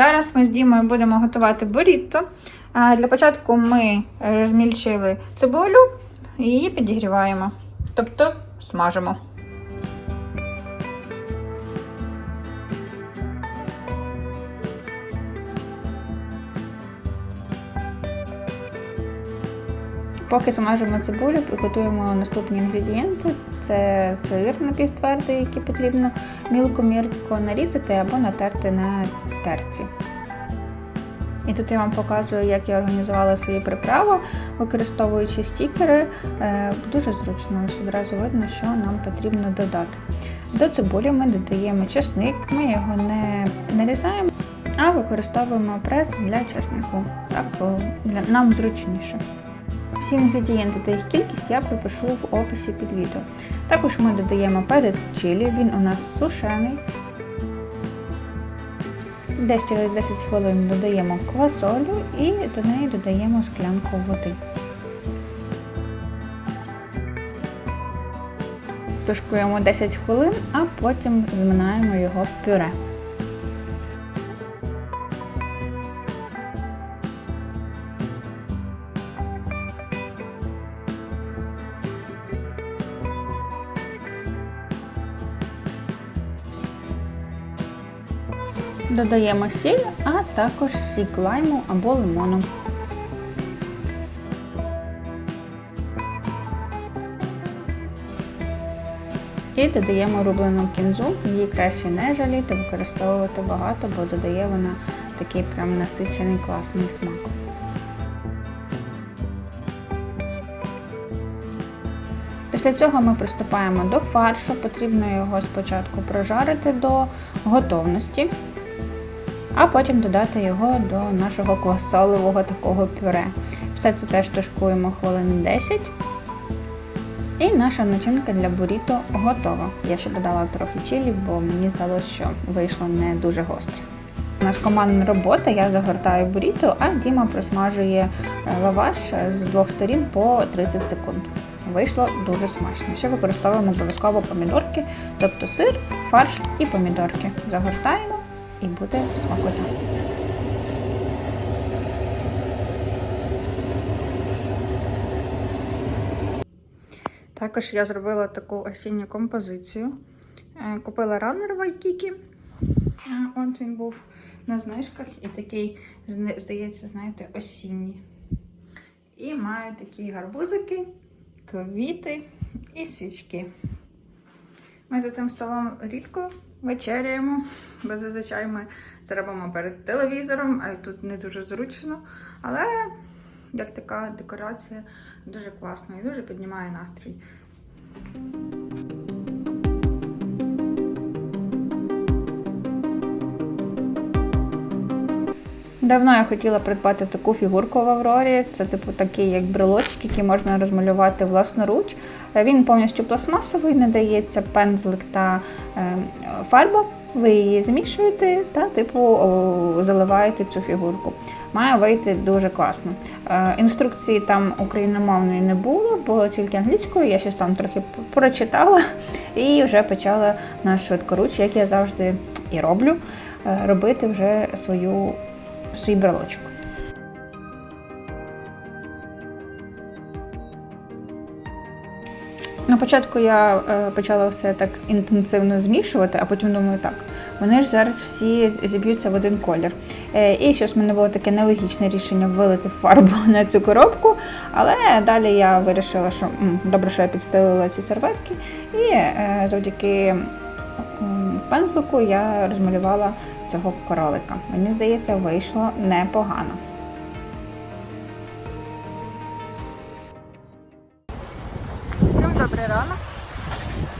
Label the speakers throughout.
Speaker 1: Зараз ми з Дімою будемо готувати борітто. Для початку ми розмільчили цибулю і її підігріваємо, тобто смажимо. Поки смажимо цибулю, готуємо наступні інгредієнти. Це сир напівтвердий, який потрібно мілко-мірко нарізати або натерти на терці. І тут я вам показую, як я організувала свої приправи, використовуючи стікери. Е, Дуже зручно, ось одразу видно, що нам потрібно додати. До цибулі ми додаємо чесник, ми його не нарізаємо, а використовуємо прес для чеснику. Так нам зручніше. Всі інгредієнти та їх кількість я пропишу в описі під відео. Також ми додаємо перець чилі, він у нас сушений. Десь через 10 хвилин додаємо квасолю і до неї додаємо склянку води. Тушкуємо 10 хвилин, а потім зминаємо його в пюре. Додаємо сіль, а також сік лайму або лимону. І додаємо рублену кінзу. Її краще не жаліти, використовувати багато, бо додає вона такий прям насичений класний смак. Після цього ми приступаємо до фаршу. Потрібно його спочатку прожарити до готовності, а потім додати його до нашого квасолевого такого пюре. Все це теж тушкуємо хвилин 10. І наша начинка для буріто готова. Я ще додала трохи чилі, бо мені здалося, що вийшло не дуже гостре. У нас командна робота, я загортаю буріто, а Діма просмажує лаваш з двох сторін по 30 секунд. Вийшло дуже смачно. Ще використовуємо обов'язково помідорки, тобто сир, фарш і помідорки. Загортаємо і буде смакота. Також я зробила таку осінню композицію. Е, Купила ранер в Айкікі. Е, От він був на знижках і такий, здається, знаєте, осінній. І маю такі гарбузики, квіти і свічки. Ми за цим столом рідко вечеряємо, бо зазвичай ми це робимо перед телевізором, а тут не дуже зручно. Але як така декорація дуже класна і дуже піднімає настрій. Давно я хотіла придбати таку фігурку в Аврорі. Це типу такий як брелочок, який можна розмалювати власноруч. Е, Він повністю пластмасовий, не дається пензлик та е, фарба. Ви її змішуєте та типу заливаєте цю фігурку. Має вийти дуже класно. Е, інструкції там україномовної не було, було тільки англійською. Я щось там трохи прочитала і вже почала на швидкоруч, як я завжди і роблю, робити вже свою свій брелочок. На початку я е, почала все так інтенсивно змішувати, а потім думаю, так, вони ж зараз всі зіб'ються в один колір. Е, і щось в мене було таке нелогічне рішення вилити фарбу на цю коробку. Але далі я вирішила, що добре, що я підстелила ці серветки, і е, завдяки пензлику я розмалювала цього королика. Мені здається, вийшло непогано. Всім добрий ранок.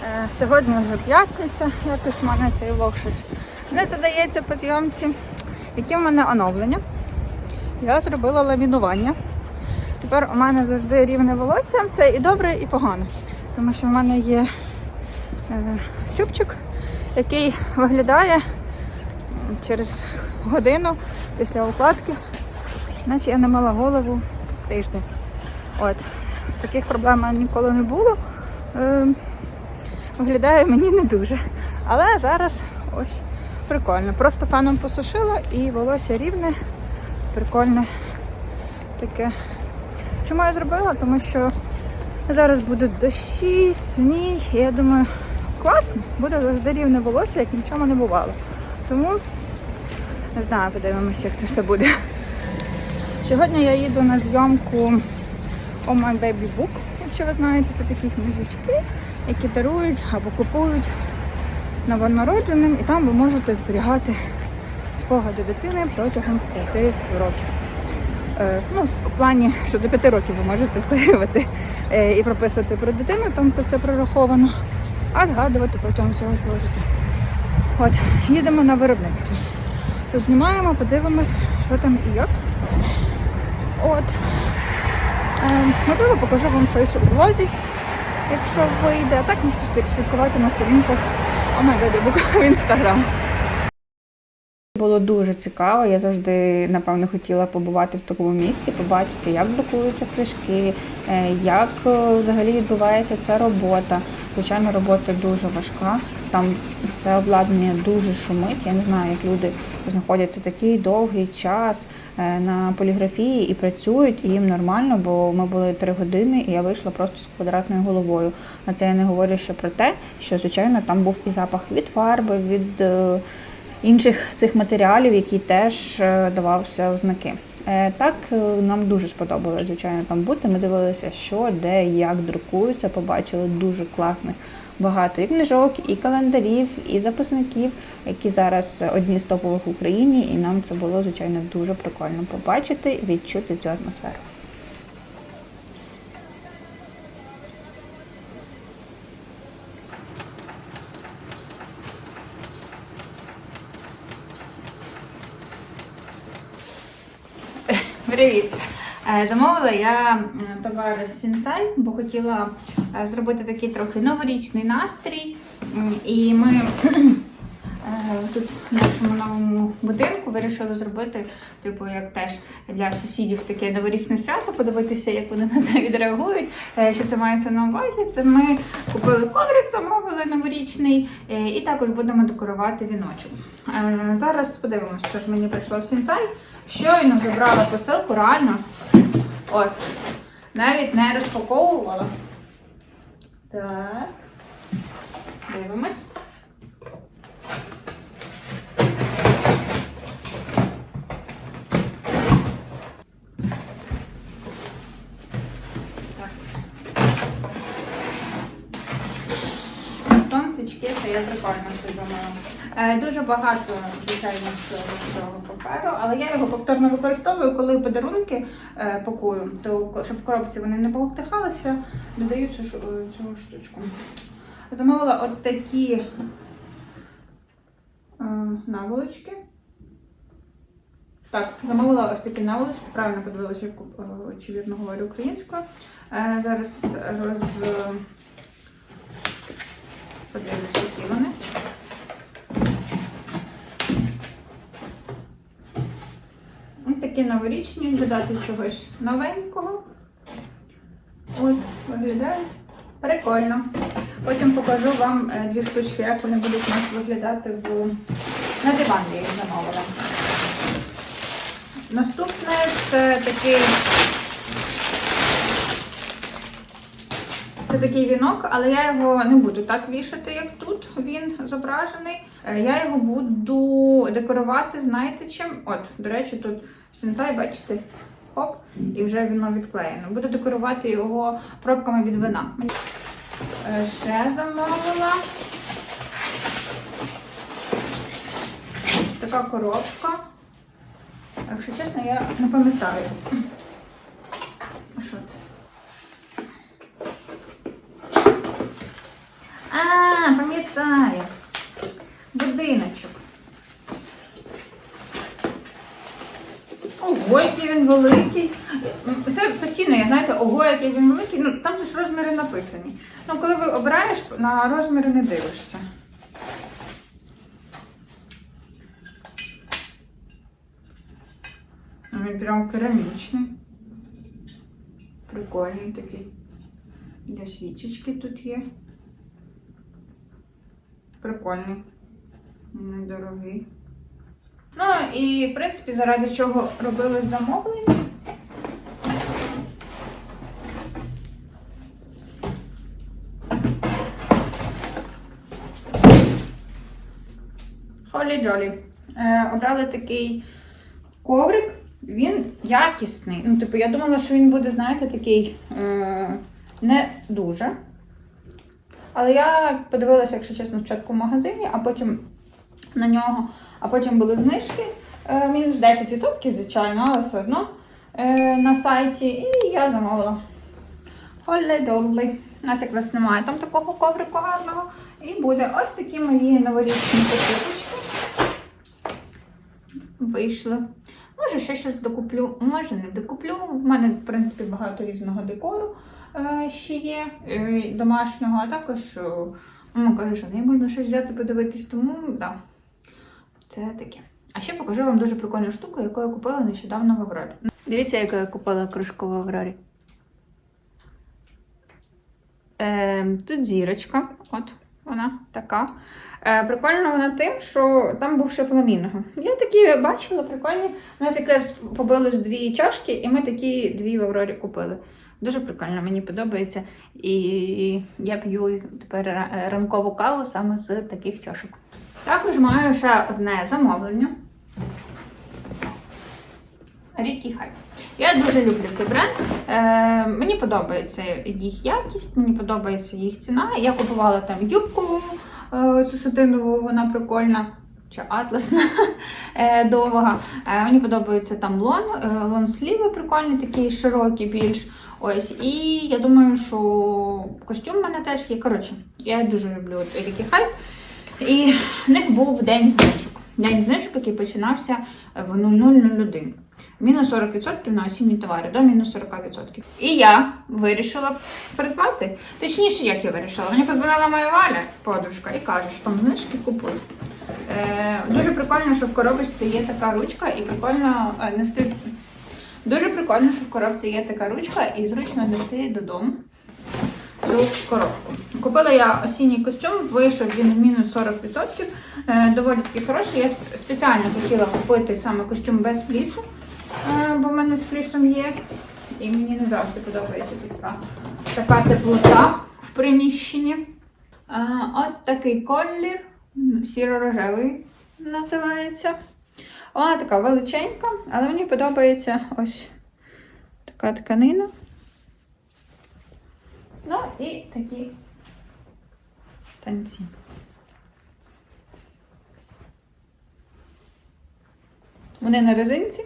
Speaker 1: Е, Сьогодні вже п'ятниця, якось в мене цей влог щось не задається по зйомці. Яке в мене оновлення? Я зробила ламінування. Тепер у мене завжди рівне волосся. Це і добре, і погано. Тому що в мене є е, чубчик, який виглядає через годину після укладки, наче я не мала голову тиждень. От. Таких проблем ніколи не було. Е, виглядає мені не дуже. Але зараз ось
Speaker 2: Прикольно. Просто феном посушила і волосся рівне, прикольне таке. Чому я зробила? Тому що зараз будуть дощі, сніг, я думаю, класно, буде завжди рівне волосся, як нічого не бувало. Тому не знаю, подивимося, як це все буде. Сьогодні я їду на зйомку Oh My Baby Book, якщо ви знаєте, це такі книжечки, які дарують або купують новонародженим, і там ви можете зберігати спогади дитини протягом 5 років. Е, ну, в плані, що до 5 років ви можете вклеювати е, і прописувати про дитину, там це все прораховано, а згадувати протягом всього свого життя. От, їдемо на виробництво. То знімаємо, подивимось, що там і як. От. Е, можливо, покажу вам щось у влозі, якщо вийде. Так можете слідкувати на сторінках Baby в інстаграм.
Speaker 1: Було дуже цікаво. Я завжди, напевно, хотіла побувати в такому місці, побачити, як друкуються книжки, е, як е, взагалі відбувається ця робота. Звичайно, робота дуже важка. Там це обладнання дуже шумить. Я не знаю, як люди знаходяться такий довгий час е, на поліграфії і працюють, і їм нормально, бо ми були три години, і я вийшла просто з квадратною головою. А це я не говорю ще про те, що звичайно там був і запах від фарби, від. е, інших цих матеріалів, які теж е, давався ознаки. Е, Так, е, нам дуже сподобалося, звичайно, там бути. Ми дивилися, що, де, як друкуються, побачили дуже класних багато і книжок, і календарів, і записників, які зараз одні з топових в Україні, і нам це було, звичайно, дуже прикольно побачити, відчути цю атмосферу. Привіт! Е, Замовила я товар з Сінсай, бо хотіла е, зробити такий трохи новорічний настрій. І ми е, тут в нашому новому будинку вирішили зробити, типу, як теж для сусідів таке новорічне свято, подивитися, як вони на це відреагують. Що це мається на увазі? Це ми купили коврик, замовили новорічний, і також будемо декорувати віночок. Зараз подивимося, що ж мені прийшло в Сінсай. Щойно забрала посилку, реально. От. Навіть не розпаковувала. Так. Дивимось. Так. Тон це я прикольно придумала. Е, Дуже багато, звичайно, всього паперу, але я його повторно використовую, коли подарунки е, пакую, то щоб в коробці вони не повтихалися, додаю цю, е, цю штучку. Замовила от такі е, наволочки. Так, замовила ось такі наволочки, правильно подивилася, як вірно говорю українською. Зараз роз... подивлюся, які вони. Ось такі новорічні, додати чогось новенького. От, виглядають прикольно. Потім покажу вам е, дві штучки, як вони будуть у нас виглядати в... на диван, я їх замовила. Наступне це такий. Це такий вінок, але я його не буду так вішати, як тут він зображений. Е, Я його буду декорувати, знаєте чим? От, до речі, тут сенсай, бачите, хоп, і вже воно відклеєно. Буду декорувати його пробками від вина. Е, Ще замовила. Така коробка. Якщо чесно, я не пам'ятаю. Що це? А, пам'ятаю. Будиночок. Ого, який він великий. Це постійно, я знаєте, ого, який він великий. Ну, там же ж розміри написані. Ну, коли ви обираєш, на розміри не дивишся. Ну, Він прям керамічний. Прикольний такий. Для свічечки тут є. Прикольний. недорогий. Ну і в принципі, заради чого робили замовлення. Холі Джолі. Е, обрали такий коврик. Він якісний. Ну, типу, я думала, що він буде, знаєте, такий е, не дуже. Але я подивилася, якщо чесно, спочатку в магазині, а потім на нього, а потім були знижки. Е, мінус 10%, звичайно, але все одно е, на сайті. І я замовила. Холле долли. У нас якраз немає там такого коврику гарного. І буде ось такі мої новорічні покупочки. Вийшли. Може, ще щось докуплю, може не докуплю. В мене, в принципі, багато різного декору е, ще є домашнього, а також мама каже, що не можна щось взяти, подивитись, тому да, це таке. А ще покажу вам дуже прикольну штуку, яку я купила нещодавно в Аврорі. Дивіться, яку я купила кружку в Аврорі. Е, тут зірочка, от вона така. Е, прикольна вона тим, що там був ще фламінго. Я такі бачила, прикольні. У нас якраз побилось дві чашки, і ми такі дві в Аврорі купили. Дуже прикольно, мені подобається. І я п'ю тепер ранкову каву саме з таких чашок. Також маю ще одне замовлення. Рікі Хай. Я дуже люблю цей бренд. Е, мені подобається їх якість, мені подобається їх ціна. Я купувала там юбку е, цю сатинову, вона прикольна. Чи атласна е, довга. Е, мені подобається там лон, е, лонсліви прикольні, такі широкі більш. Ось. І я думаю, що костюм в мене теж є. Коротше, я дуже люблю Рікі Хай. І в них був день знижок. День знижок, який починався в 0001. Мінус 40% на осінні товари, до мінус 40%. І я вирішила придбати. Точніше, як я вирішила. Мені позвонила моя Валя, подружка, і каже, що там знижки купуй. Е, дуже прикольно, що в коробочці є така ручка, і прикольно е, нести. Дуже прикольно, що в коробці є така ручка, і зручно нести додому цю коробку. Купила я осінній костюм, вийшов він мінус 40%. Е, доволі таки хороший. Я спеціально хотіла купити саме костюм без флісу, е, бо в мене з флісом є. І мені не завжди подобається така, така теплота в приміщенні. Е, от такий колір, сіро-рожевий називається. Вона така величенька, але мені подобається ось така тканина. Ну і такі танці. Вони на резинці.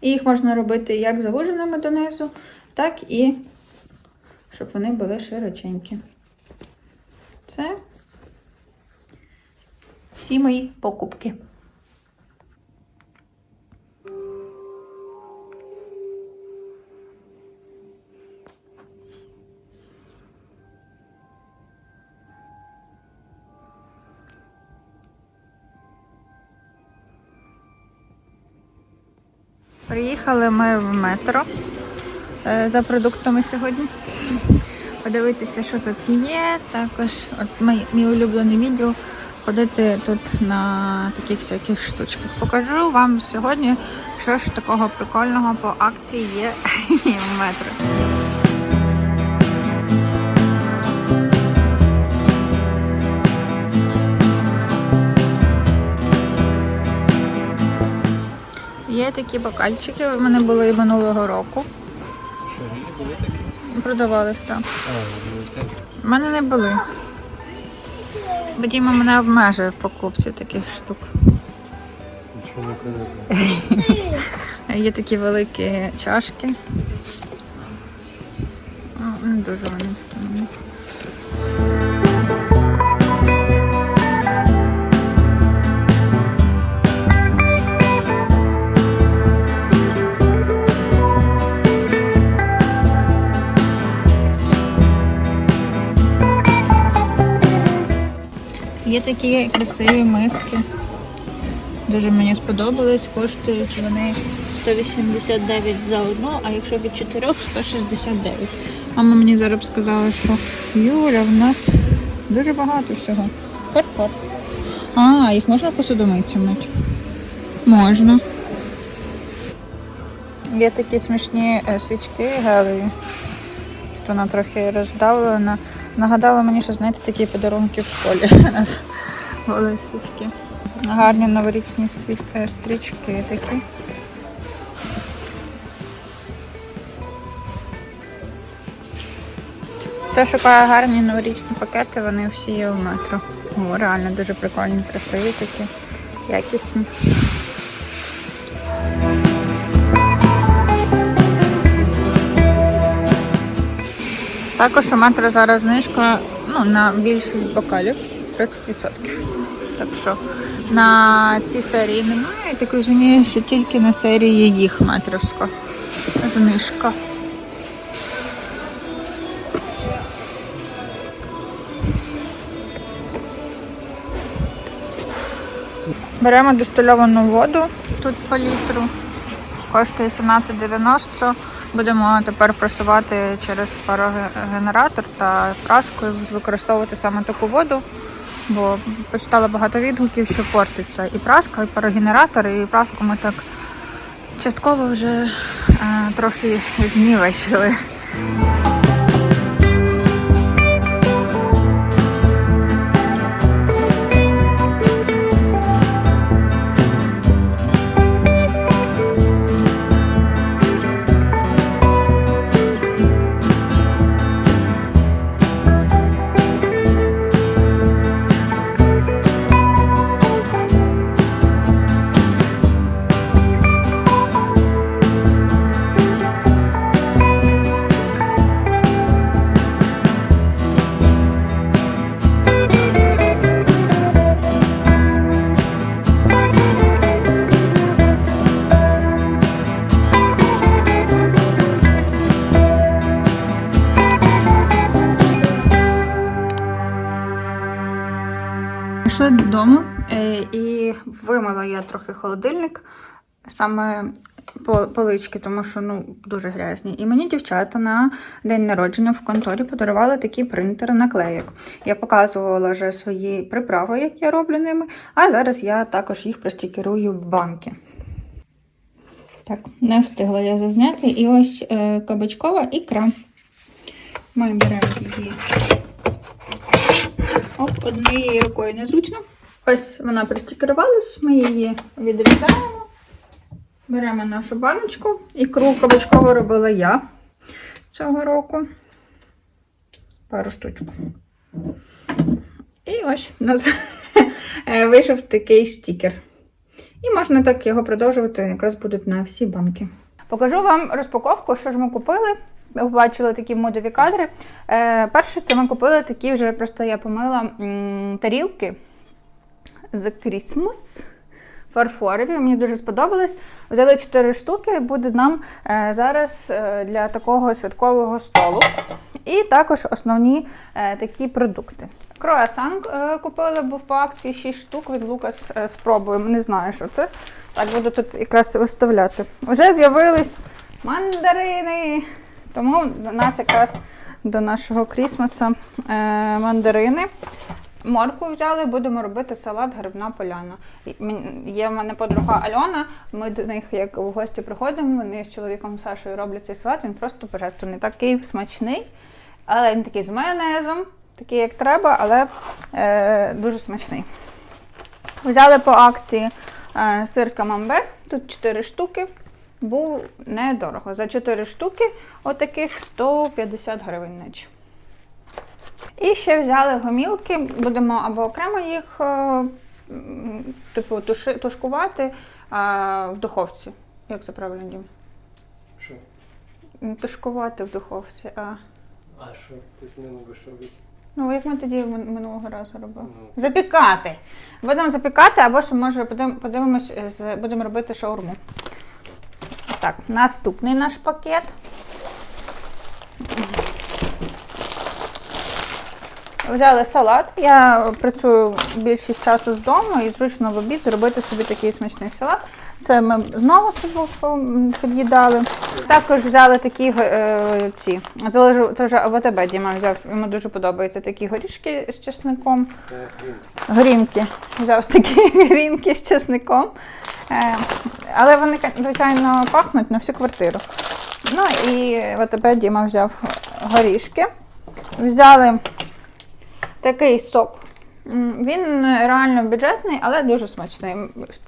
Speaker 1: І їх можна робити як завуженими донизу, так і щоб вони були широченькі. Це всі мої покупки. Приїхали ми в метро е, за продуктами сьогодні. Подивитися, що тут є. Також от мій, мій улюблений відділ ходити тут на таких всяких штучках. Покажу вам сьогодні, що ж такого прикольного по акції є в метро. Є такі бокальчики, в мене були і минулого року.
Speaker 3: Що, різні були такі?
Speaker 1: Продавались там.
Speaker 3: А, ну
Speaker 1: У мене не були. Бо Діма мене обмежує в покупці таких штук.
Speaker 3: нічого не придумав.
Speaker 1: Є такі великі чашки. Ну, Не дуже вони Є такі красиві миски. Дуже мені сподобались. Коштують вони 189 за одну, а якщо від 4 169. Мама мені зараз сказала, що Юля, в нас дуже багато всього. Кар-кар. А, їх можна посудомийці мити? Можна. Є такі смішні е, свічки гелеві. Тут вона трохи роздавлена. Нагадала мені, що знаєте, такі подарунки в школі у нас були свічки. Гарні новорічні е, стрічки такі. Хто шукає гарні новорічні пакети, вони всі є в метро. О, реально дуже прикольні, красиві такі, якісні. Також у метро зараз знижка ну, на більшість бокалів 30%. Так що на цій серії немає. Я так розумію, що тільки на серії їх метровська знижка. Беремо дистильовану воду тут по літру. Коштує 17,90. Будемо тепер просувати через парогенератор та праскою використовувати саме таку воду, бо почитала багато відгуків, що портиться і праска, і парогенератор, і праску ми так частково вже е, трохи знівечили. Пішла додому е, і вимила я трохи холодильник, саме полички, тому що ну, дуже грязні. І мені дівчата на день народження в конторі подарували такі принтери наклейок. Я показувала вже свої приправи, як я роблю ними, а зараз я також їх простікерую в банки. Так, не встигла я зазняти. І ось е, кабачкова ікра. Ми беремо її Оп, однією рукою незручно. Ось вона пристікерувалась, ми її відрізаємо. Беремо нашу баночку. Ікру кабачкову робила я цього року. Пару штучок. І ось у нас е, вийшов такий стікер. І можна так його продовжувати, якраз будуть на всі банки. Покажу вам розпаковку, що ж ми купили. Побачили такі модові кадри. Е, перше, це ми купили такі вже просто я помила м, тарілки з Christmas. Фарфорові, мені дуже сподобались. Взяли 4 штуки, буде нам е, зараз е, для такого святкового столу. І також основні е, такі продукти. Круасан е, купили, був по акції 6 штук від Лукас. Е, спробуємо. Не знаю, що це. Так, буду тут якраз виставляти. Вже з'явились мандарини. Тому до нас якраз до нашого крісмаса е, мандарини. Морку взяли, будемо робити салат грибна поляна. Є в мене подруга Альона. Ми до них як в гості приходимо. Вони з чоловіком Сашою роблять цей салат. Він просто божественний, такий смачний, але він такий з майонезом, такий як треба, але е, дуже смачний. Взяли по акції е, сир камамбер, тут 4 штуки. Був недорого. За 4 штуки отаких 150 гривень наче. І ще взяли гомілки, будемо або окремо їх е, типу, туши, тушкувати а, в духовці. Як це правильно дім?
Speaker 3: Що?
Speaker 1: Тушкувати в духовці. А.
Speaker 3: А що ти з ними будеш робити?
Speaker 1: Ну, як ми тоді минулого разу робили?
Speaker 3: Ну.
Speaker 1: Запікати. Будемо запікати, або ж може подив- подивимось, будемо робити шаурму. Так, наступний наш пакет. Взяли салат. Я працюю більшість часу з дому і зручно в обід зробити собі такий смачний салат. Це ми знову собі під'їдали. Також взяли такі е, ці. Це вже в АТБ Діма взяв. Йому дуже подобаються такі горішки з чесником. Грінки. Взяв такі грінки з чесником. Е, але вони, звичайно, пахнуть на всю квартиру. Ну і в АТБ Діма взяв горішки. Взяли такий сок. Він реально бюджетний, але дуже смачний.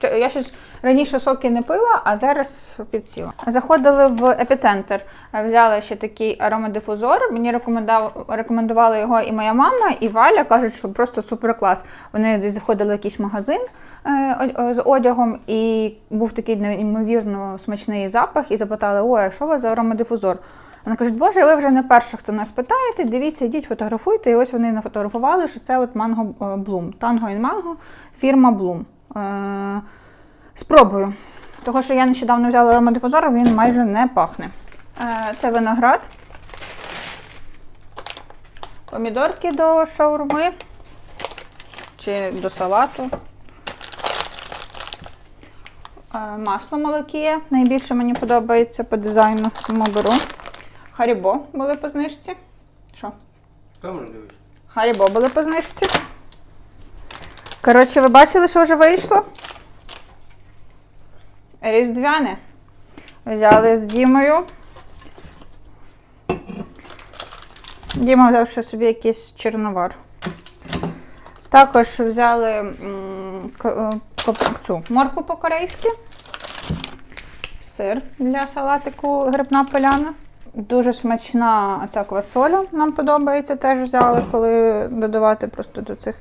Speaker 1: Я щось раніше соки не пила, а зараз підсіла. Заходили в епіцентр, взяли ще такий аромадифузор. Мені рекомендав, рекомендували його і моя мама, і Валя кажуть, що просто супер клас. Вони десь заходили в якийсь магазин е, з одягом, і був такий неймовірно смачний запах, і запитали: ой, а що у вас за аромадифузор? Вони кажуть, боже, ви вже не перші, хто нас питаєте, дивіться, йдіть, фотографуйте. І ось вони нафотографували, що це от Манго Блум. Танго і Манго, фірма Блум. Е, спробую. Того, що я нещодавно взяла аромадифузор, він майже не пахне. Е, це виноград. Помідорки до шаурми чи до салату. Е, Масло молокіє. Найбільше мені подобається по дизайну, тому беру. Харібо були по знижці. Що?
Speaker 3: Камеру дивись.
Speaker 1: Харібо були по знижці. Коротше, ви бачили, що вже вийшло? Різдвяне. Взяли з Дімою. Діма взяв ще собі якийсь чорновар. Також взяли м, е, цю морку по-корейськи. Сир для салатику грибна поляна. Дуже смачна ця квасоля нам подобається, теж взяли, коли додавати просто до цих.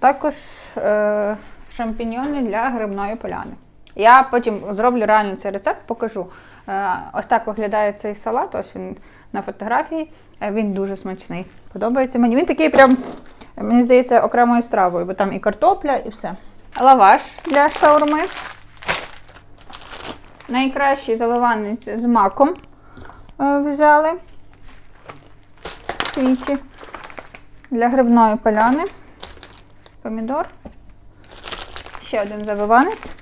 Speaker 1: Також е, шампіньйони для грибної поляни. Я потім зроблю реально цей рецепт, покажу. Е, ось так виглядає цей салат, ось він на фотографії. Е, Він дуже смачний. Подобається мені. Він такий прям, мені здається, окремою стравою, бо там і картопля, і все. Лаваш для шаурми. Найкращий заливанець з маком взяли в світі для грибної поляни. Помідор. Ще один завиванець.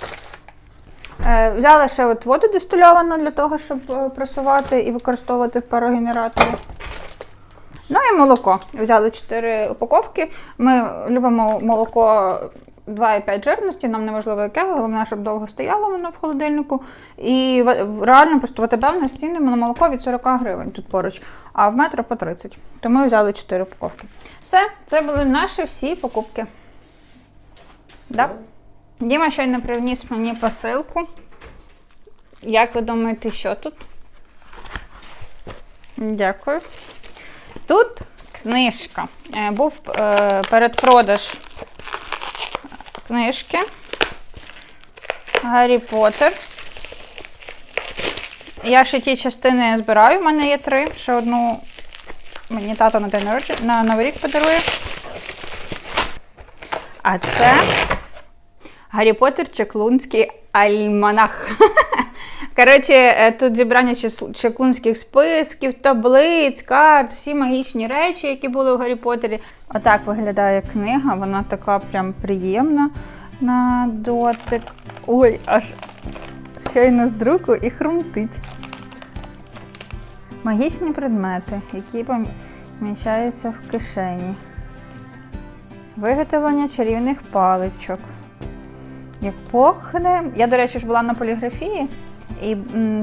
Speaker 1: Е, Взяли ще от воду дистильовану для того, щоб е, пресувати і використовувати в парогенераторі. Ну і молоко. Взяли 4 упаковки. Ми любимо молоко 2,5 жирності, нам не важливо яке, головне, щоб довго стояло воно в холодильнику. І реально просто в АТБ в нас ціни на молоко від 40 гривень тут поруч, а в метро по 30. Тому ми взяли 4 упаковки. Все, це були наші всі покупки. Да? Діма щойно привніс мені посилку. Як ви думаєте, що тут? Дякую. Тут книжка. Е, Був е, передпродаж книжки. Гаррі Поттер. Я ще ті частини збираю, в мене є три. Ще одну мені тато на день на Новий рік подарує. А це Гаррі Поттер Чеклунський альманах. Коротше, е, тут зібрання чеклунських списків, таблиць, карт, всі магічні речі, які були у Гаррі Поттері. Отак виглядає книга, вона така прям приємна на дотик. Ой, аж щойно з друку і хрумтить. Магічні предмети, які поміщаються в кишені. Виготовлення чарівних паличок. Як пахне. Я, до речі, ж була на поліграфії, і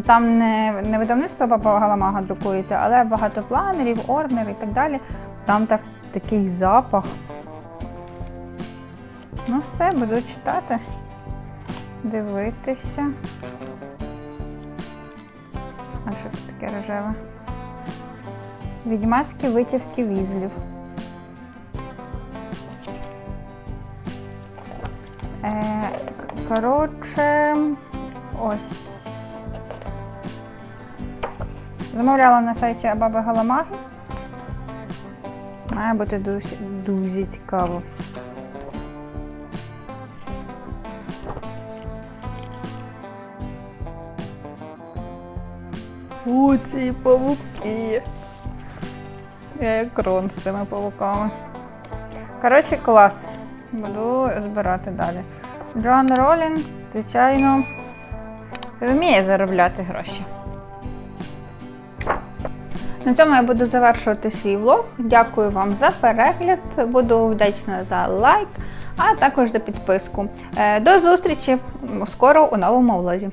Speaker 1: там не, не видавництво Баба Галамага друкується, але багато планерів, орнер і так далі. Там так, такий запах. Ну, все, буду читати, дивитися. А що це таке рожеве? Відьмацькі витівки візлів. Е, коротше, ось. Замовляла на сайті Баби Галамаги. Має бути дуже, дуже цікаво. У ці павуки. Я як крон з цими павуками.
Speaker 2: Коротше, клас. Буду збирати далі. Джон Ролінг, звичайно, вміє заробляти гроші.
Speaker 1: На цьому я буду завершувати свій влог. Дякую вам за перегляд. Буду вдячна за лайк, а також за підписку. Е, До зустрічі скоро у новому влозі.